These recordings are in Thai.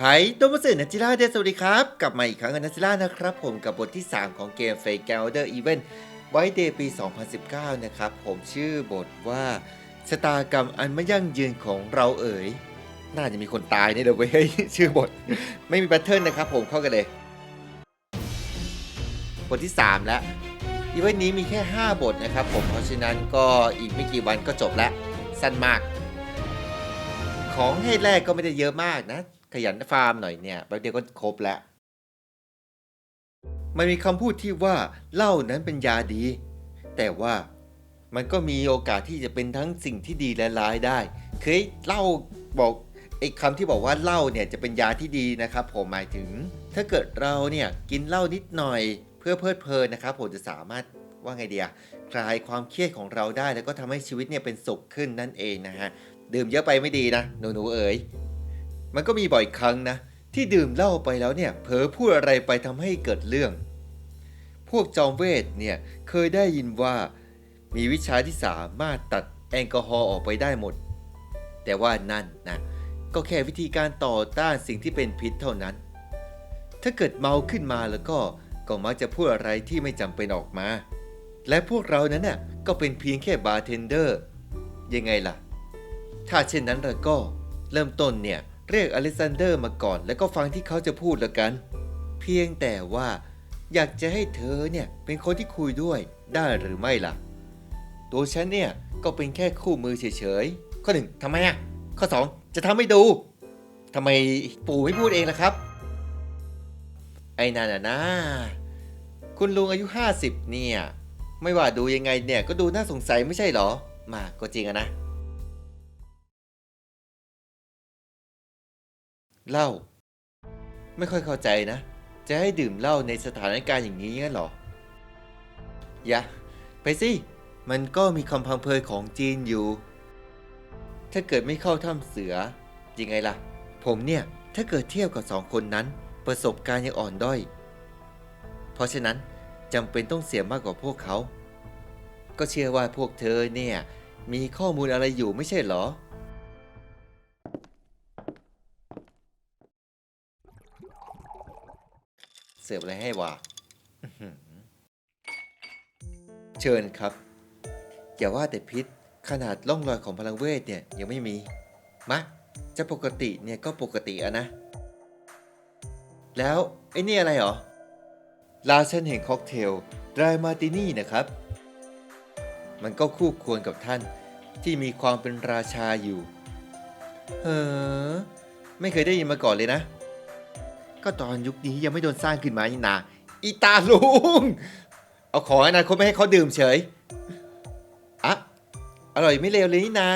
ไฮโดมาสึนัจิล่าเดสวัสดีครับ กลับมาอีกครั้งกับนัจิล่านะครับผมกับบทที่ 3 ของเกม f a k e g a l d e r Event ไว้เดย์ปี 2019 นะครับ ผมชื่อบทว่าชะตากรรมอันไม่ยั่งยืนของเราเอ๋ย น่าจะมีคนตายนี่เลยเว้ย ชื่อบท ไม่มีแพทเทิร์นนะครับผมเข้ากันเลย บทที่ 3 แล้วอีเวนต์นี้มีแค่ 5 บทนะครับผมเพราะฉะนั้นก็อีกไม่กี่วันก็จบแล้วสั้นมาก ของให้แรกก็ไม่ได้เยอะมากนะ ขยันฟาร์มหน่อยเนี่ยแป๊บเดียวก็ครบแล้ว มันมีคำพูดที่ว่าเหล้านั้นเป็นยาดี แต่ว่ามันก็มีโอกาสที่จะเป็นทั้งสิ่งที่ดีและร้ายได้ เคยเล่าบอกไอ้คำที่บอกว่าเหล้าเนี่ยจะเป็นยาที่ดีนะครับ ผมหมายถึง ถ้าเกิดเราเนี่ยกินเหล้านิดหน่อย เพื่อเพลิดเพลินนะครับ ผมจะสามารถว่าไงเดียคลายความเครียดของเราได้ แล้วก็ทำให้ชีวิตเนี่ยเป็นสุขขึ้นนั่นเองนะฮะดื่มเยอะไปไม่ดีนะหนูๆเอ๋ย มันก็มีบ่อยครั้งนะ ที่ดื่มเหล้าไปแล้วเนี่ยเผลอพูดอะไรไปทำให้เกิดเรื่อง พวกจอมเวทเนี่ยเคยได้ยินว่า มีวิชาที่สามารถตัดแอลกอฮอล์ออกไปได้หมด แต่ว่านั่นนะก็แค่วิธีการต่อต้านสิ่งที่เป็นพิษเท่านั้น ถ้าเกิดเมาขึ้นมาแล้วก็ก็มักจะพูดอะไรที่ไม่จำเป็นออกมา และพวกเรานั้นน่ะก็เป็นเพียงแค่บาร์เทนเดอร์ ยังไงล่ะ ถ้าเช่นนั้นเราก็เริ่มต้นเนี่ย เรียกอเล็กซานเดอร์มาก่อน แล้วก็ฟังที่เขาจะพูดล้วกัน เพียงแต่ว่าอยากจะให้เธอเนี่ยเป็นคนที่คุยด้วยได้หรือไม่ล่ะ ตัวฉันเนี่ยก็เป็นแค่คู่มือเฉยๆ ข้อหนึ่งทำไมอะ ข้อสองจะทำให้ดูทำไมปู่ไม่พูดเองล่ะครับ ไอ้นั่นนะนะคุณลุงอายุ 50 เนี่ย ไม่ว่าดูยังไงเนี่ยก็ดูน่าสงสัยไม่ใช่หรอ มาก็จริงอะนะ เหล้าไม่ค่อยเข้าใจนะ จะให้ดื่มเหล้าในสถานการณ์อย่างนี้งั้นหรออย่าไปสิ มันก็มีคำพังเพยของจีนอยู่ ถ้าเกิดไม่เข้าถ้ำเสือ ยังไงล่ะ ผมเนี่ย ถ้าเกิดเทียบกับสองคนนั้น ประสบการณ์ยังอ่อนด้อย เพราะฉะนั้นจำเป็นต้องเสียมากกว่าพวกเขา ก็เชื่อว่าพวกเธอเนี่ย มีข้อมูลอะไรอยู่ไม่ใช่หรอ เสิร์ฟอะไรให้วะเชิญครับ อย่าว่าแต่พิษขนาดร่องรอยของพลังเวทเนี่ยยังไม่มีมะจะปกติเนี่ยก็ปกติอะนะ แล้วไอ้นี่อะไรหรอราชนแห่งค็อกเทลดรายมาตินี่นะครับ มันก็คู่ควรกับท่านที่มีความเป็นราชาอยู่ เฮ้อ ไม่เคยได้ยินมาก่อนเลยนะ ก็ตอนยุคนี้ยังไม่โดนสร้างขึ้นมานี่นาอีตาลุง เอาของอนาคตไม่ให้เขาดื่มเฉยอะอร่อยไม่เลวเลยนี่นา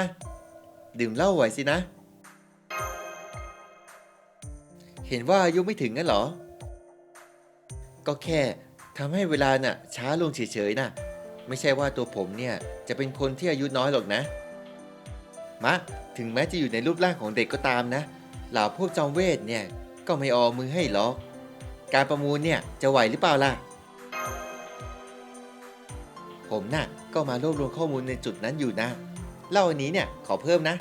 ดื่มเหล้าไหวสินะ เห็นว่าอายุไม่ถึงงั้นเหรอ ก็แค่ทำให้เวลาน่ะ ช้าลงเฉยๆน่ะไม่ใช่ว่าตัวผมเนี่ย จะเป็นคนที่อายุน้อยหรอกนะมะถึงแม้จะอยู่ในรูปร่างของเด็กก็ตามนะ เหล่าพวกจอมเวทเนี่ย ก็ไม่ออมือให้หรอก การประมูลเนี่ยจะไหวหรือเปล่าล่ะ ผมน่ะก็มารวบรวมข้อมูลในจุดนั้นอยู่นะ เล่าอันนี้เนี่ยขอเพิ่มนะ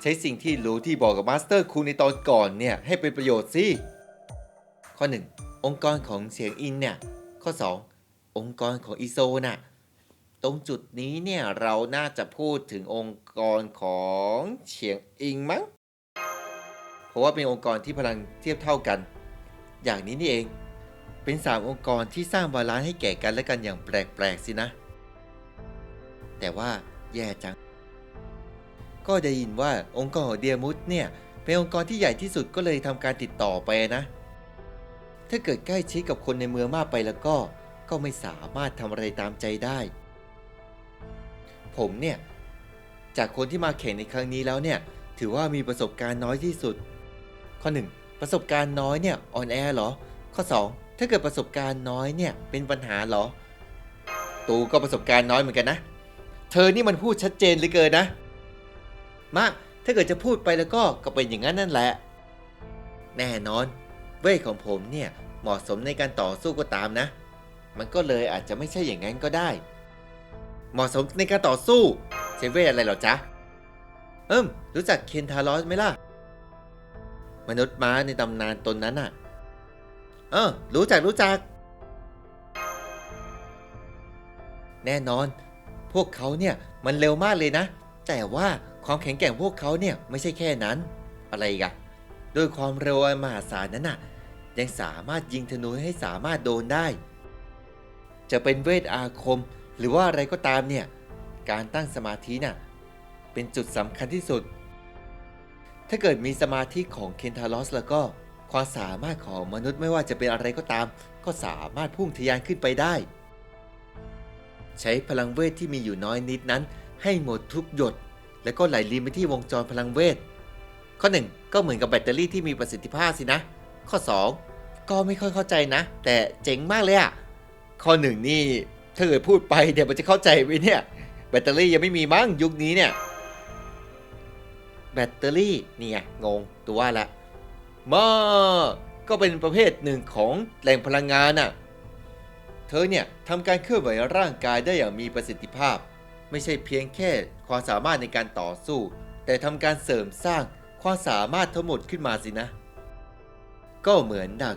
ใช้สิ่งที่รู้ที่บอกกับมาสเตอร์คูในตอนก่อนเนี่ยให้เป็นประโยชน์สิ ข้อ 1 องค์กรของเสียงอินเนี่ย ข้อ 2 องค์กรของอีโซน่ะตรงจุดนี้เนี่ยเราน่าจะพูดถึงองค์กรของเฉียงอิงมั้ง เพราะว่าเป็นองค์กรที่พลังเทียบเท่ากัน อย่างนี้นี่เอง เป็นสามองค์กรที่สร้างบาลานซ์ให้แก่กันและกันอย่างแปลกๆสินะ แต่ว่าแย่จัง ก็ได้ยินว่าองค์กรของเดียมุสเนี่ยเป็นองค์กรที่ใหญ่ที่สุดก็เลยทำการติดต่อไปนะ ถ้าเกิดใกล้ชิดกับคนในเมืองมากไปแล้วก็ ก็ไม่สามารถทำอะไรตามใจได้ ผมเนี่ยจากคนที่มาแข่งในครั้งนี้แล้วเนี่ย ถือว่ามีประสบการณ์น้อยที่สุด ข้อ 1 ประสบการณ์น้อยเนี่ยอ่อนแอเหรอ ข้อ 2 ถ้าเกิดประสบการณ์น้อยเนี่ยเป็นปัญหาเหรอ ตูก็ประสบการณ์น้อยเหมือนกันนะ เธอนี่มันพูดชัดเจนเลือเกินนะ มากถ้าเกิดจะพูดไปแล้วก็ก็เป็นอย่างนั้นนั่นแหละ แน่นอน เวทของผมเนี่ยเหมาะสมในการต่อสู้ก็ตามนะ มันก็เลยอาจจะไม่ใช่อย่างนั้นก็ได้ เหมาะสมในการต่อสู้ใช้เวทอะไรเหรอจ๊ะ เอิมรู้จักเคนทารอสไหมล่ะ มนุษย์ม้าในตำนานตนนั้นอะ เออ รู้จักรู้จัก แน่นอน พวกเขาเนี่ยมันเร็วมากเลยนะ แต่ว่าความแข็งแกร่งพวกเขาเนี่ยไม่ใช่แค่นั้น อะไรกันด้วยความเร็วอันมหาศาลนั้นน่ะ ยังสามารถยิงธนูให้สามารถโดนได้ จะเป็นเวทอาคมหรือว่าอะไรก็ตามเนี่ย การตั้งสมาธิน่ะ เป็นจุดสำคัญที่สุด ถ้าเกิดมีสมาธิของเคนทารอสแล้วก็ความสามารถของมนุษย์ไม่ว่าจะเป็นอะไรก็ตาม ก็สามารถพุ่งทะยานขึ้นไปได้ ใช้พลังเวทที่มีอยู่น้อยนิดนั้น ให้หมดทุกหยด แล้วก็ไหลลีนไปที่วงจรพลังเวท ข้อ 1 ก็เหมือนกับแบตเตอรี่ที่มีประสิทธิภาพสินะ ข้อ 2 ก็ไม่ค่อยเข้าใจนะ แต่เจ๋งมากเลยอะข้อ 1 นี่ถ้าเกิดพูดไปเดี๋ยวมันจะเข้าใจไหมเนี่ยแบตเตอรี่ยังไม่มีมั้งยุคนี้เนี่ย แบตเตอรี่เนี่ยงงตัวว่าละมาก็เป็นประเภทหนึ่งของแหล่งพลังงานน่ะ เธอเนี่ยทำการเคลื่อนไหวร่างกายได้อย่างมีประสิทธิภาพ ไม่ใช่เพียงแค่ความสามารถในการต่อสู้ แต่ทำการเสริมสร้างความสามารถทั้งหมดขึ้นมาสินะ ก็เหมือนดัง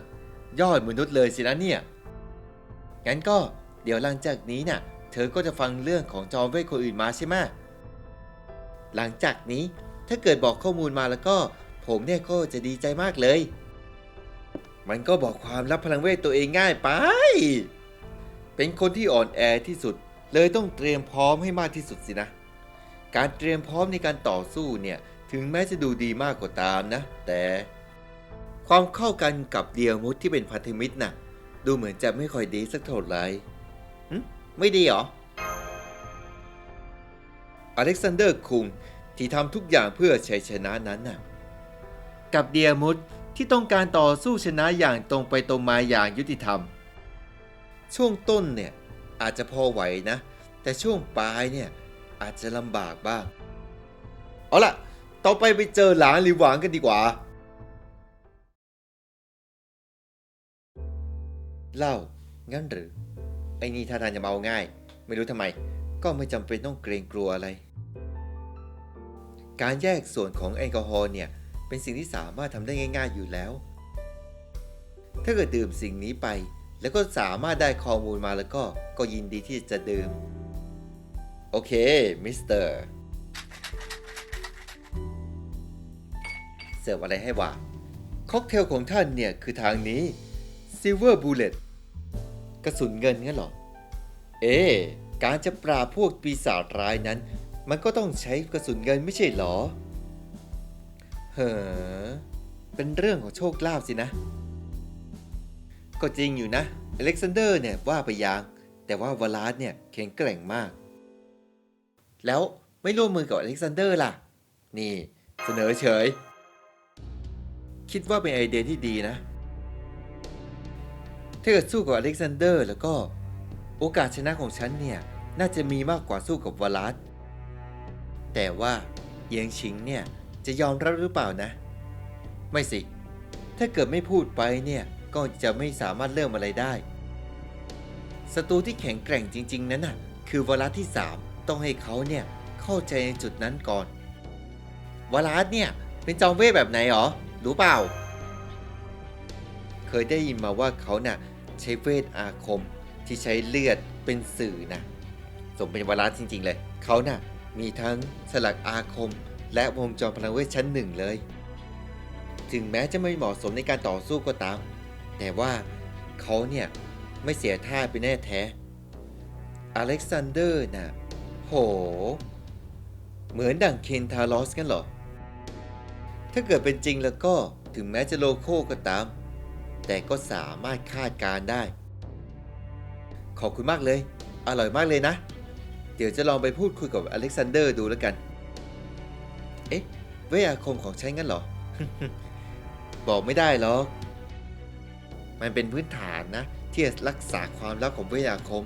ยอดมนุษย์เลยสินะเนี่ย งั้นก็เดี๋ยวหลังจากนี้น่ะ เธอก็จะฟังเรื่องของจอมเวทคนอื่นมาใช่ไหมหลังจากนี้ ถ้าเกิดบอกข้อมูลมาแล้วก็ ผมเนี่ยก็จะดีใจมากเลย มันก็บอกความลับพลังเวทตัวเองง่ายไป เป็นคนที่อ่อนแอที่สุด เลยต้องเตรียมพร้อมให้มากที่สุดสินะ การเตรียมพร้อมในการต่อสู้เนี่ย ถึงแม้จะดูดีมากกว่าตามนะ แต่ ความเข้ากันกับเดียมุดที่เป็นพันธมิตรน่ะ ดูเหมือนจะไม่ค่อยดีสักเท่าไหร่ไม่ดีเหรออเล็กซานเดอร์คุง ที่ทำทุกอย่างเพื่อชัยชนะนั้นน่ะกับเดียมุดที่ต้องการต่อสู้ชนะอย่างตรงไปตรงมาอย่างยุติธรรม ช่วงต้นเนี่ยอาจจะพอไหวนะ แต่ช่วงปลายเนี่ยอาจจะลำบากบ้าง เอาล่ะ ต่อไปไปเจอหลานหรือหวางกันดีกว่า เล่า งั้นหรือ ไอ้นี่ท่าทางจะเมาง่าย ไม่รู้ทำไม ก็ไม่จำเป็นต้องเกรงกลัวอะไร การแยกส่วนของแอลกอฮอล์เนี่ยเป็นสิ่งที่สามารถทำได้ง่าย ๆอยู่แล้ว ถ้าเกิดดื่มสิ่งนี้ไป แล้วก็สามารถได้ข้อมูลมาแล้วก็ก็ยินดีที่จะดื่ม โอเค มิสเตอร์ เสิร์ฟอะไรให้วะค็อกเทลของท่านเนี่ยคือทางนี้ Silver Bullet กระสุนเงินงั้นเหรอ เอ๊การจะปราบพวกปีศาจร้ายนั้น มันก็ต้องใช้กระสุนเงินไม่ใช่หรอ เฮ้อ เป็นเรื่องของโชคลาภสินะ ก็จริงอยู่นะ อเล็กซานเดอร์เนี่ยว่าไปยาง แต่ว่าวลาสเนี่ยแข็งแกร่งมาก แล้วไม่ร่วมมือกับอเล็กซานเดอร์ล่ะ นี่เสนอเฉย คิดว่าเป็นไอเดียที่ดีนะ ถ้าเกิดสู้กับอเล็กซานเดอร์แล้วก็โอกาสชนะของฉันเนี่ย น่าจะมีมากกว่าสู้กับวลัส แต่ว่าเอียงชิงเนี่ยจะยอมรับหรือเปล่านะ ไม่สิ ถ้าเกิดไม่พูดไปเนี่ยก็จะไม่สามารถเริ่มอะไรได้ศัตรูที่แข็งแกร่งจริง ๆ นั้นน่ะคือวลัสที่ 3 ต้องให้เขาเนี่ยเข้าใจในจุดนั้นก่อนวลัสเนี่ยเป็นจอมเวทแบบไหนหรอรู้เปล่า เคยได้ยินมาว่าเขาน่ะใช้เวทอาคมที่ใช้เลือดเป็นสื่อนะสมเป็นวลาระจริง ๆ เลยเขาน่ะ มีทั้งสลักอาคม และวงจรพลังเวทชั้นหนึ่งเลย ถึงแม้จะไม่เหมาะสมในการต่อสู้ก็ตาม แต่ว่าเขาเนี่ยไม่เสียท่าไปแน่แท้ อเล็กซานเดอร์น่ะ โห เหมือนดั่งเคนทารอสกันเหรอ ถ้าเกิดเป็นจริงแล้วก็ถึงแม้จะโลโก้ก็ตาม แต่ก็สามารถคาดการได้ ขอบคุณมากเลย อร่อยมากเลยนะ เดี๋ยวจะลองไปพูดคุยกับอเล็กซานเดอร์ดูแล้วกัน เอ๊ะเวทอาคมของฉันงั้นเหรอ บอกไม่ได้หรอกมันเป็นพื้นฐานนะ ที่จะรักษาความลับของเวทอาคม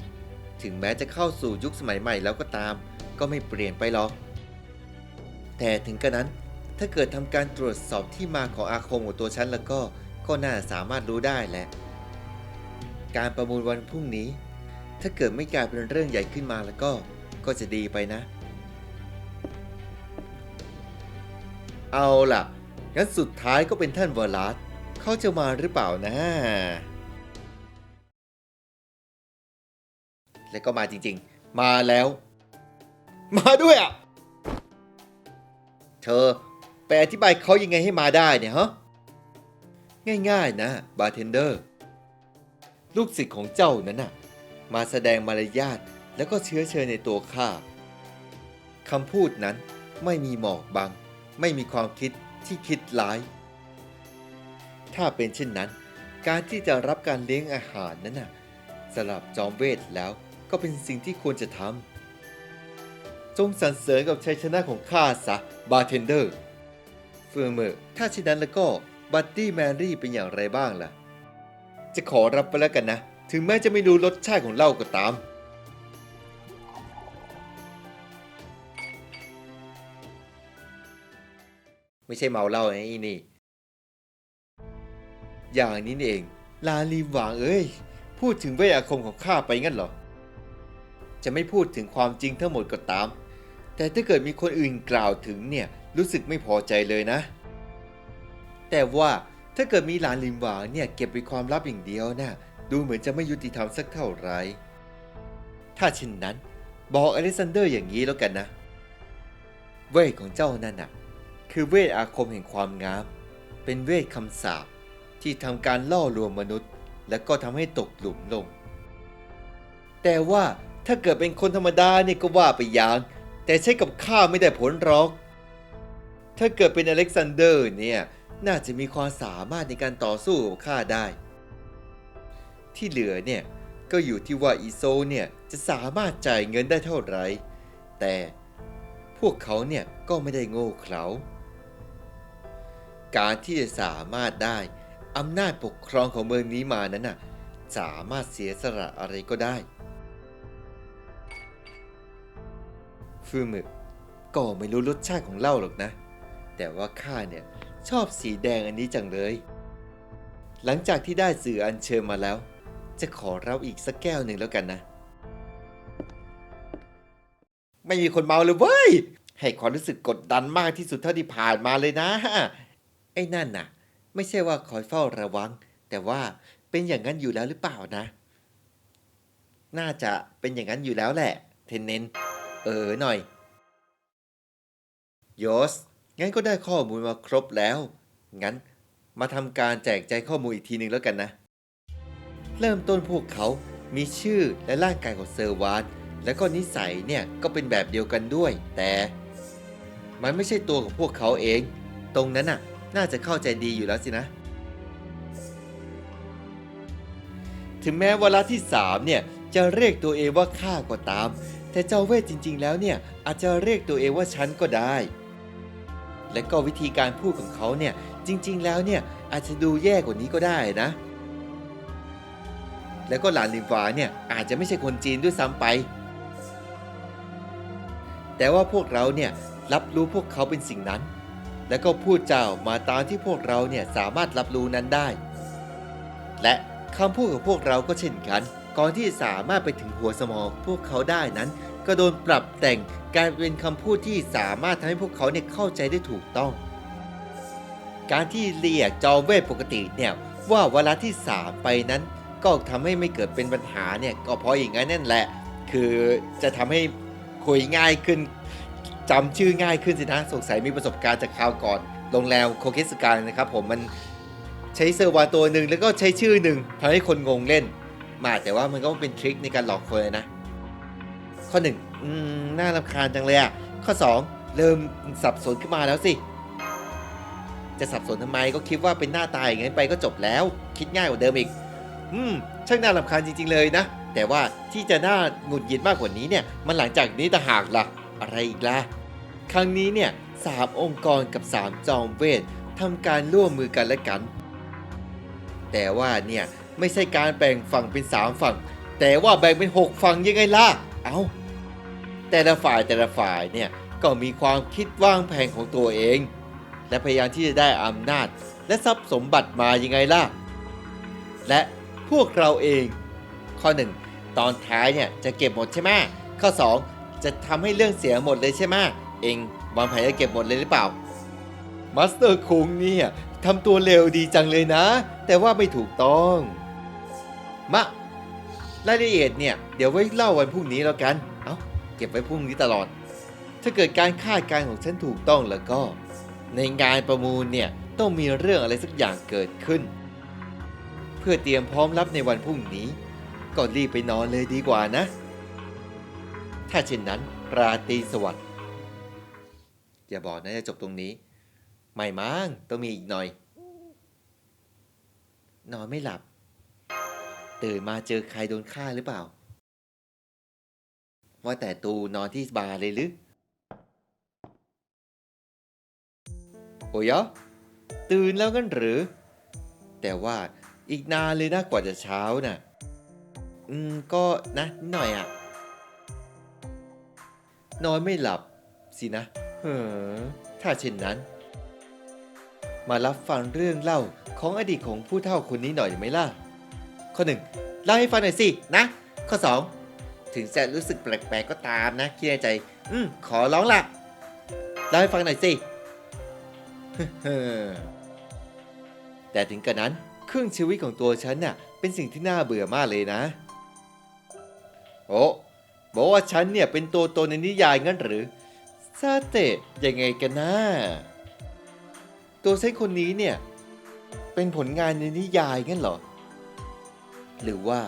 ถึงแม้จะเข้าสู่ยุคสมัยใหม่แล้วก็ตาม ก็ไม่เปลี่ยนไปหรอก แต่ถึงกระนั้นถ้าเกิดทำการตรวจสอบที่มาของอาคมของตัวฉันแล้วก็ก็น่าสามารถรู้ได้แหละ การประมูลวันพรุ่งนี้ ถ้าเกิดไม่กลายเป็นเรื่องใหญ่ขึ้นมาแล้วก็ ก็จะดีไปนะ เอาล่ะ งั้นสุดท้ายก็เป็นท่านวลัสเขาจะมาหรือเปล่านะ แล้วก็มาจริงๆ มาแล้ว มาด้วยอะ เธอไปอธิบายเขายังไงให้มาได้เนี่ยฮะ ง่ายๆนะบาร์เทนเดอร์ ลูกศิษย์ของเจ้านั้นน่ะ มาแสดงมารยาท แล้วก็เชื้อเชิญในตัวข้าคำพูดนั้นไม่มีหมอกบัง ไม่มีความคิดที่คิดร้าย ถ้าเป็นเช่นนั้น การที่จะรับการเลี้ยงอาหารนั้นน่ะสำหรับจอมเวทแล้วก็เป็นสิ่งที่ควรจะทำจงสรรเสริญกับชัยชนะของข้าซะบาร์เทนเดอร์เฟิร์เมอร์ถ้าเช่นนั้นแล้วก็บัตตี้แมรี่เป็นอย่างไรบ้างล่ะ จะขอรับไปแล้วกันนะ ถึงแม้จะไม่รู้รสชาติของเหล้าก็ตาม ไม่ใช่เมาเหล้าไอ้นี่ อย่างนี้นี่เอง ลาลีหวางเอ้ย พูดถึงเวทอาคมของข้าไปงั้นเหรอ จะไม่พูดถึงความจริงทั้งหมดก็ตาม แต่ถ้าเกิดมีคนอื่นกล่าวถึงเนี่ยรู้สึกไม่พอใจเลยนะ แต่ว่าถ้าเกิดมีหลานลิมหวางเนี่ยเก็บเป็นความลับอย่างเดียวนะ่ะดูเหมือนจะไม่ยุติธรรมสักเท่าไหร่ถ้าเช่นนั้น บอกอเล็กซานเดอร์อย่างนี้แล้วกันนะ เวทของเจ้านั่นน่ะ คือเวทอาคมแห่งความงาม เป็นเวทคำสาปที่ทำการล่อลวงมนุษย์ และก็ทำให้ตกหลุมลง แต่ว่าถ้าเกิดเป็นคนธรรมดาเนี่ยก็ว่าไปอย่าง แต่ใช้กับข้าไม่ได้ผลหรอก ถ้าเกิดเป็นอเล็กซานเดอร์เนี่ยน่าจะมีความสามารถในการต่อสู้กับข้าได้ ที่เหลือเนี่ยก็อยู่ที่ว่าอีโซเนี่ยจะสามารถจ่ายเงินได้เท่าไหร่แต่พวกเขาเนี่ยก็ไม่ได้โง่เขลา การที่จะสามารถได้อำนาจปกครองของเมืองนี้มานั้นน่ะสามารถเสียสละอะไรก็ได้ฟูมึกก็ไม่รู้รสชาติของเหล้าหรอกนะ แต่ว่าข้าเนี่ยชอบสีแดงอันนี้จังเลย หลังจากที่ได้สื่ออัญเชิญมาแล้ว จะขอรับอีกสักแก้วหนึ่งแล้วกันนะ ไม่มีคนเมาเลยเว้ย ให้ความรู้สึกกดดันมากที่สุดเท่าที่ผ่านมาเลยนะ ไอ้นั่นน่ะ ไม่ใช่ว่าคอยเฝ้าระวัง แต่ว่าเป็นอย่างนั้นอยู่แล้วหรือเปล่านะ น่าจะเป็นอย่างนั้นอยู่แล้วแหละ เทนเนนเออหน่อยโยสงั้นก็ได้ข้อมูลมาครบแล้ว งั้นมาทำการแจกแจงข้อมูลอีกทีหนึ่งแล้วกันนะ เริ่มต้นพวกเขามีชื่อและร่างกายของเซอร์วานและก็นิสัยเนี่ยก็เป็นแบบเดียวกันด้วย แต่ มันไม่ใช่ตัวของพวกเขาเอง ตรงนั้นน่ะ น่าจะเข้าใจดีอยู่แล้วสินะ ถึงแม้วาระที่ 3 เนี่ย จะเรียกตัวเองว่าข้าก็ตาม แต่เจ้าเวทจริง ๆ แล้วเนี่ย อาจจะเรียกตัวเองว่าฉันก็ได้ และก็วิธีการพูดของเขาเนี่ย จริง ๆ แล้วเนี่ย อาจจะดูแย่กว่านี้ก็ได้นะ แล้วก็หลานลิมฟ้าเนี่ยอาจจะไม่ใช่คนจีนด้วยซ้ำไป แต่ว่าพวกเราเนี่ยรับรู้พวกเขาเป็นสิ่งนั้น แล้วก็พูดเจ้ามาตามที่พวกเราเนี่ยสามารถรับรู้นั้นได้ และคำพูดของพวกเราก็เช่นกัน ก่อนที่สามารถไปถึงหัวสมองพวกเขาได้นั้น ก็โดนปรับแต่งกลายเป็นคำพูดที่สามารถทำให้พวกเขาเนี่ยเข้าใจได้ถูกต้อง การที่เรียกจอมเวทปกติเนี่ยว่าเวลาที่3ไปนั้น ก็ทำให้ไม่เกิดเป็นปัญหาเนี่ยก็เพราะอย่างนั้นนั่นแหละ คือจะทำให้คุยง่ายขึ้น จำชื่อง่ายขึ้นสินะสงสัยมีประสบการณ์จากคราวก่อนโรงแรมโคเคสการนะครับผมมันใช้เซอร์วาตัวหนึ่งแล้วก็ใช้ชื่อหนึ่งทำให้คนงงเล่น มาแต่ว่ามันก็เป็นทริคในการหลอกคนเลยนะ ข้อหนึ่งอืมน่ารำคาญจังเลยอะข้อ 2 เริ่มสับสนขึ้นมาแล้วสิ จะสับสนทำไมก็คิดว่าเป็นหน้าตายอย่างนั้นไปก็จบแล้ว คิดง่ายกว่าเดิมอีก อืมช่างน่ารำคาญจริง ๆ เลยนะ แต่ว่าที่จะน่าหงุดหงิดมากกว่านี้เนี่ย มันหลังจากนี้ต่หากล่ะ อะไรอีกล่ะ ครั้งนี้เนี่ยสามองค์กรกับสามจอมเวททำการร่วมมือกันและกัน แต่ว่าเนี่ยไม่ใช่การแบ่งฝั่งเป็นสามฝั่ง แต่ว่าแบ่งเป็นหกฝั่งยังไงล่ะ เอาแต่ละฝ่ายแต่ละฝ่ายเนี่ยก็มีความคิดวางแผนของตัวเอง และพยายามที่จะได้อำนาจ และทรัพย์สมบัติมายังไงล่ะ และพวกเราเอง ข้อ 1 ตอนท้ายเนี่ยจะเก็บหมดใช่ไหมข้อ 2 จะทำให้เรื่องเสียหมดเลยใช่ไหม เองวางแผนจะเก็บหมดเลยหรือเปล่า มาสเตอร์คุงเนี่ยทำตัวเร็วดีจังเลยนะ แต่ว่าไม่ถูกต้อง มะ รายละเอียดเนี่ย เดี๋ยวไว้เล่าวันพรุ่งนี้แล้วกัน เอา้า เก็บไว้พรุ่งนี้ตลอด ถ้าเกิดการคาดการณ์ของฉันถูกต้องแล้วก็ ในงานประมูลเนี่ย ต้องมีเรื่องอะไรสักอย่างเกิดขึ้น เพื่อเตรียมพร้อมรับในวันพรุ่งนี้ก็รีบไปนอนเลยดีกว่านะ ถ้าเช่นนั้น ราตรีสวัสดิ์ อย่าบอกนะจะจบตรงนี้ ไม่มั้งต้องมีอีกหน่อย นอนไม่หลับ ตื่นมาเจอใครโดนฆ่าหรือเปล่า ว่าแต่ตูนอนที่บาร์เลยหรือโอ้ยตื่นแล้วกันหรือ แต่ว่าอีกนานเลยนะกว่าจะเช้าน่ะ อืม ก็นะนิดหน่อยอะ่ะ นอนไม่หลับสินะ เฮ้อถ้าเช่นนั้น มารับฟังเรื่องเล่าของอดีตของผู้เฒ่าคนนี้หน่อยไหมล่ะ ข้อหนึ่งเล่าให้ฟังหน่อยสินะ ข้อ2ถึงจะรู้สึกแปลกๆก็ตามนะคิดในใจ อืมขอร้องละเล่าให้ฟังหน่อยสิแต่ถึงกระนั้นครึ่งชีวิตของตัวฉันน่ะเป็นสิ่งที่น่าเบื่อมากเลยนะ โอ้บอกว่าฉันเนี่ยเป็นตัวตนในนิยายงั้นหรือ ซาเตะยังไงกันนะตัวฉันคนนี้เนี่ย เป็นผลงานในนิยายงั้นเหรอ หรือว่า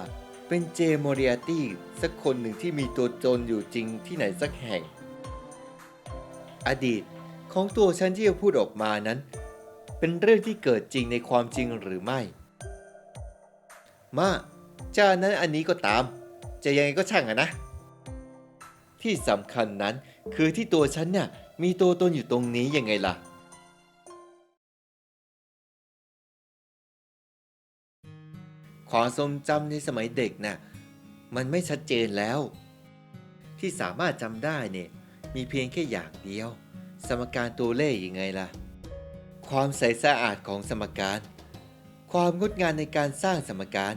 เป็นเจมเรียตี้สักคนหนึ่งที่มีตัวตนอยู่จริงที่ไหนสักแห่ง อดีตของตัวฉันที่จะพูดออกมานั้น เป็นเรื่องที่เกิดจริงในความจริงหรือไม่ มาจะอันนั้นอันนี้ก็ตาม จะยังไงก็ช่างอะนะ ที่สำคัญนั้น คือที่ตัวฉันเนี่ยมีตัวตนอยู่ตรงนี้ยังไงล่ะ ความทรงจำในสมัยเด็กน่ะมันไม่ชัดเจนแล้ว ที่สามารถจำได้เนี่ยมีเพียงแค่อย่างเดียว สมการตัวเลขยังไงล่ะ ความใสสะอาดของสมการ ความงดงามในการสร้างสมการ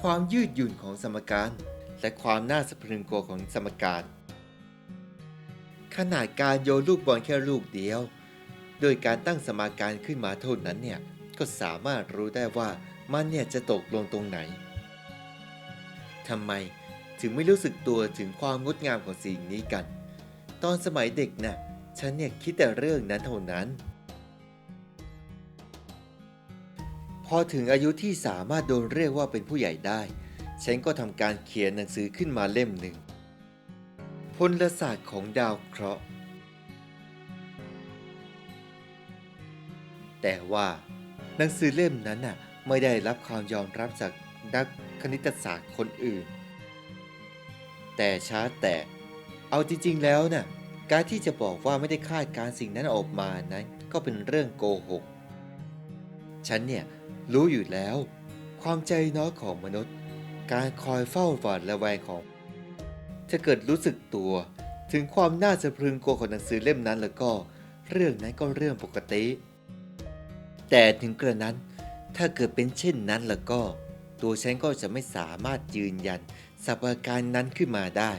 ความยืดหยุ่นของสมการ และความน่าสะพรึงกลัวของสมการ ขนาดการโยนลูกบอลแค่ลูกเดียว โดยการตั้งสมการขึ้นมาเท่านั้นเนี่ยก็สามารถรู้ได้ว่ามันเนี่ยจะตกลงตรงไหนทำไมถึงไม่รู้สึกตัวถึงความงดงามของสิ่งนี้กัน ตอนสมัยเด็กน่ะฉันเนี่ยคิดแต่เรื่องนั้นเท่านั้น พอถึงอายุที่สามารถโดนเรียกว่าเป็นผู้ใหญ่ได้ ฉันก็ทำการเขียนหนังสือขึ้นมาเล่มหนึ่ง พลศาสตร์ของดาวเคราะห์ แต่ว่าหนังสือเล่มนั้นน่ะไม่ได้รับความยอมรับจากนักคณิตศาสตร์คนอื่น แต่ช้าแต่เอาจริงๆแล้วน่ะการที่จะบอกว่าไม่ได้คาดการณ์สิ่งนั้นออกมานั้นก็เป็นเรื่องโกหก ฉันเนี่ยรู้อยู่แล้ว ความใจน้อยของมนุษย์ การคอยเฝ้าหวาดระแวงของ ถ้าเกิดรู้สึกตัว ถึงความน่าสะพรึงกลัวของหนังสือเล่มนั้นแล้วก็ เรื่องนั้นก็เรื่องปกติ แต่ถึงกระนั้นถ้าเกิดเป็นเช่นนั้นแล้วก็ ตัวฉันก็จะไม่สามารถยืนยันสถานการณ์นั้นขึ้นมาได้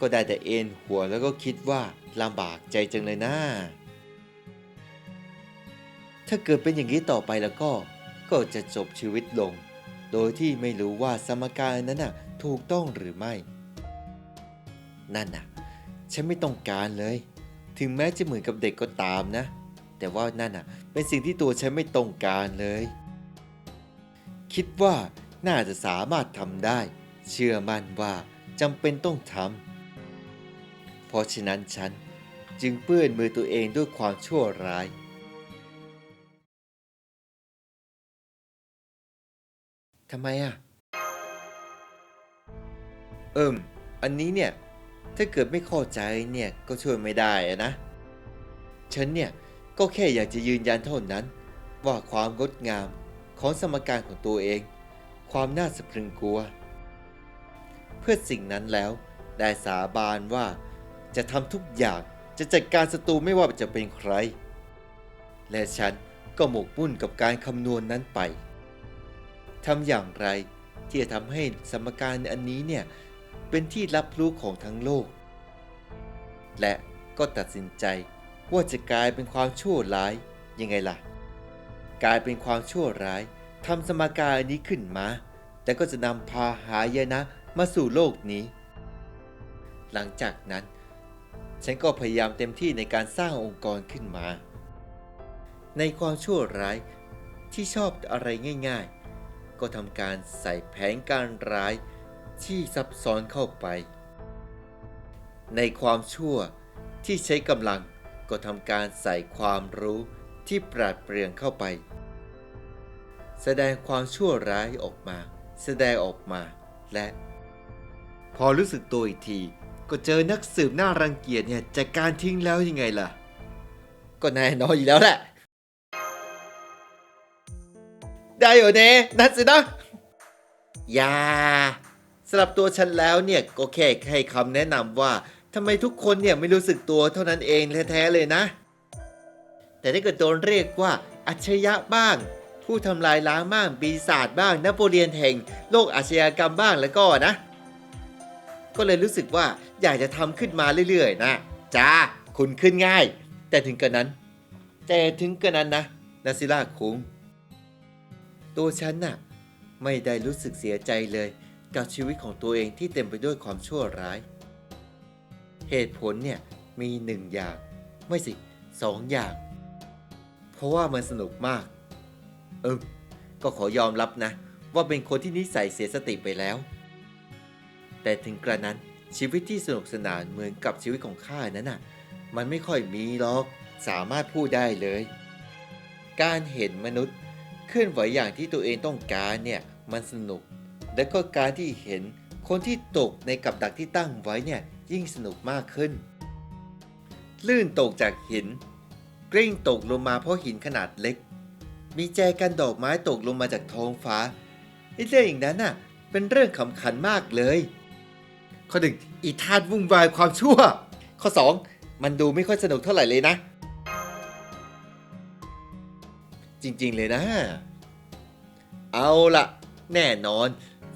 ก็ได้แต่เอนหัวแล้วก็คิดว่าลำบากใจจังเลยนะถ้าเกิดเป็นอย่างนี้ต่อไปแล้วก็ ก็จะจบชีวิตลง โดยที่ไม่รู้ว่าสมการนั้นน่ะ ถูกต้องหรือไม่ นั่นน่ะ ฉันไม่ต้องการเลย ถึงแม้จะเหมือนกับเด็กก็ตามนะ แต่ว่านั่นน่ะ เป็นสิ่งที่ตัวฉันไม่ต้องการเลย คิดว่าน่าจะสามารถทำได้ เชื่อมั่นว่าจำเป็นต้องทำ เพราะฉะนั้นฉันจึงเปื้อนมือตัวเองด้วยความชั่วร้ายทำไมอะ เอิมอันนี้เนี่ย ถ้าเกิดไม่เข้าใจเนี่ย ก็ช่วยไม่ได้อะนะ ฉันเนี่ย ก็แค่อยากจะยืนยันเท่านั้น ว่าความงดงามของสมการของตัวเอง ความน่าสะพรึงกลัว เพื่อสิ่งนั้นแล้ว ได้สาบานว่าจะทำทุกอย่างจะจัดการศัตรูไม่ว่าจะเป็นใคร และฉันก็หมกมุ่นกับการคำนวณนนั้นไปทำอย่างไรที่จะทำให้สมการอันนี้เนี่ย เป็นที่รับรู้ของทั้งโลก และก็ตัดสินใจว่าจะกลายเป็นความชั่วร้ายยังไงล่ะ กลายเป็นความชั่วร้ายทำสมการนนี้ขึ้นมา แต่ก็จะนำพาหายนะมาสู่โลกนี้ หลังจากนั้น ฉันก็พยายามเต็มที่ในการสร้างองค์กรขึ้นมา ในความชั่วร้ายที่ชอบอะไรง่าย ๆ ก็ทำการใส่แผนการร้าย ที่ซับซ้อนเข้าไป ในความชั่วที่ใช้กำลังก็ทำการใส่ความรู้ที่ปราดเปรื่องเข้าไป แสดงความชั่วร้ายออกมา แสดงออกมา และ พอรู้สึกตัวอีกที ก็เจอนักสืบหน้ารังเกียจเนี่ยจัดการทิ้งแล้วยังไงล่ะ ก็แน่นอนอยู่แล้วแหละได้เหรอเน่นั่น สำหรับตัวฉันแล้วเนี่ยก็แค่ให้คำแนะนำว่าทำไมทุกคนเนี่ยไม่รู้สึกตัวเท่านั้นเองแท้ๆเลยนะ แต่ถ้าเกิดโดนเรียกว่าอัจฉริยะบ้าง ผู้ทำลายล้างบ้างปีศาจบ้างนโปเลียนแห่งโลกอาชญากรรมบ้างแล้วก็นะ ก็เลยรู้สึกว่าอยากจะทำขึ้นมาเรื่อยๆ นะจ้าคุณขึ้นง่าย แต่ถึงกระนั้น แต่ถึงกระนั้นนะนาซิล่าคุงตัวฉันน่ะไม่ได้รู้สึกเสียใจเลย กับชีวิตของตัวเองที่เต็มไปด้วยความชั่วร้าย เหตุผลเนี่ยมีหนึ่งอย่างไม่สิสองอย่าง เพราะว่ามันสนุกมาก เออก็ขอยอมรับนะ ว่าเป็นคนที่นิสัยเสียสติไปแล้ว แต่ถึงกระนั้นชีวิตที่สนุกสนานเหมือนกับชีวิตของข้านั้นน่ะ มันไม่ค่อยมีหรอกสามารถพูดได้เลย การเห็นมนุษย์เคลื่อนไหวอย่างที่ตัวเองต้องการเนี่ยมันสนุก และก็การที่เห็นคนที่ตกในกับดักที่ตั้งไว้เนี่ยยิ่งสนุกมากขึ้น ลื่นตกจากหิน กลิ้งตกลงมาเพราะหินขนาดเล็ก มีแจกันดอกไม้ตกลงมาจากท้องฟ้าไอ้เรื่องอย่างนั้นน่ะ เป็นเรื่องขำขันมากเลย ข้อหนึ่งอีธาตวุ่นวายความชั่ว ข้อสองมันดูไม่ค่อยสนุกเท่าไหร่เลยนะ จริงๆเลยนะ เอาละแน่นอน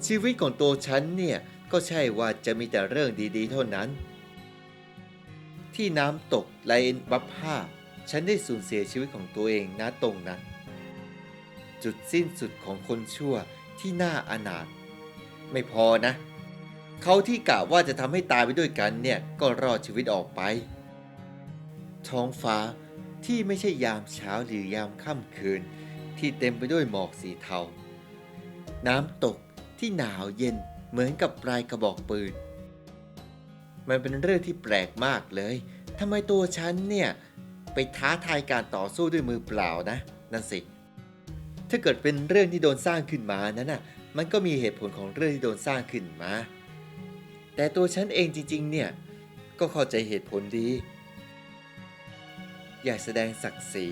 ชีวิตของตัวฉันเนี่ยก็ใช่ว่าจะมีแต่เรื่องดีๆ เท่านั้น ที่น้ำตกไลนบับผ้าฉันได้สูญเสียชีวิตของตัวเองณตรงนั้น จุดสิ้นสุดของคนชั่วที่น่าอนาถไม่พอนะ เขาที่กะว่าจะทำให้ตายไปด้วยกันเนี่ยก็รอดชีวิตออกไป ท้องฟ้าที่ไม่ใช่ยามเช้าหรือยามค่ำคืน ที่เต็มไปด้วยหมอกสีเทา น้ำตก ที่หนาวเย็นเหมือนกับปลายกระบอกปืน มันเป็นเรื่องที่แปลกมากเลยทำไมตัวฉันเนี่ยไปท้าทายการต่อสู้ด้วยมือเปล่านะ นั่นสิ ถ้าเกิดเป็นเรื่องที่โดนสร้างขึ้นมานั้นน่ะ มันก็มีเหตุผลของเรื่องที่โดนสร้างขึ้นมา แต่ตัวฉันเองจริง ๆ เนี่ย ก็เข้าใจเหตุผลดี อยากแสดงศักดิ์ศรี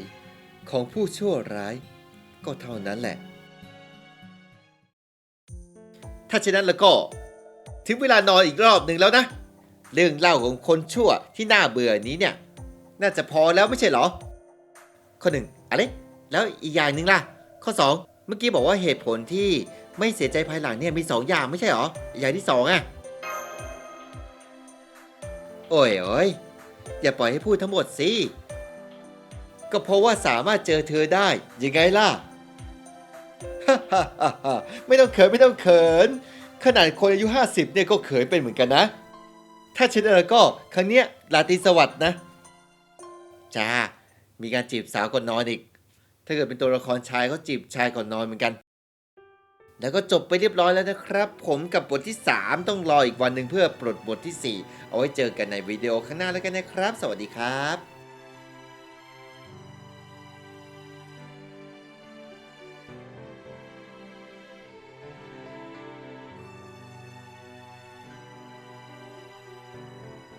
ของผู้ชั่วร้าย ก็เท่านั้นแหละ เช่นนั้นแล้วก็ ถึงเวลานอนอีกรอบหนึ่งแล้วนะ เรื่องเล่าของคนชั่วที่น่าเบื่อนี้เนี่ย น่าจะพอแล้วไม่ใช่เหรอ ข้อหนึ่งอะไรแล้วอีกอย่างหนึ่งล่ะ ข้อสองเมื่อกี้บอกว่าเหตุผลที่ไม่เสียใจภายหลังเนี่ยมีสองอย่างไม่ใช่เหรอ อย่างที่สองอะโอ้ยโอ้ยอย่าปล่อยให้พูดทั้งหมดสิ ก็เพราะว่าสามารถเจอเธอได้ ยังไงล่ะ ไม่ต้องเขินไม่ต้องเขิน ขนาดคนอายุ 50 เนี่ยก็เขินเป็นเหมือนกันนะ ถ้าเช่นนั้นแล้วก็ครั้งเนี้ยราตรีสวัสดิ์นะ จ้า มีการจีบสาวก่อนนอนอีก ถ้าเกิดเป็นตัวละครชายก็จีบชายก่อนนอนเหมือนกัน แล้วก็จบไปเรียบร้อยแล้วนะครับ ผมกับบทที่ 3 ต้องรออีกวันหนึ่งเพื่อปลดบทที่ 4 เอาไว้เจอกันในวิดีโอข้างหน้าแล้วกันนะครับ สวัสดีครับ